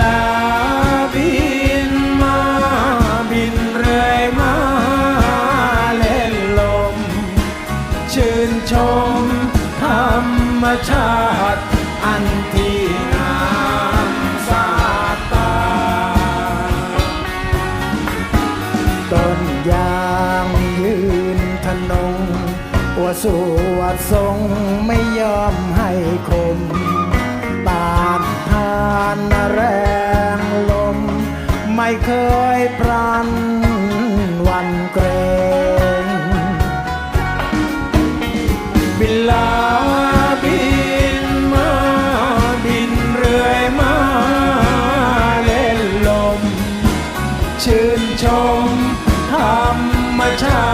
ลาบินมาบินเรื่อยมาเล่นลม ชื่นชมธรรมชาติอันที่งามสาตา ต้นยางยืนทนงอว่าสวดทรงไม่ยอม ไม่เคยพรันวันเกรงบินลาบินมาบินเรื่อยมาเล่นลม ชื่นชมธรรมชาติอันที่ง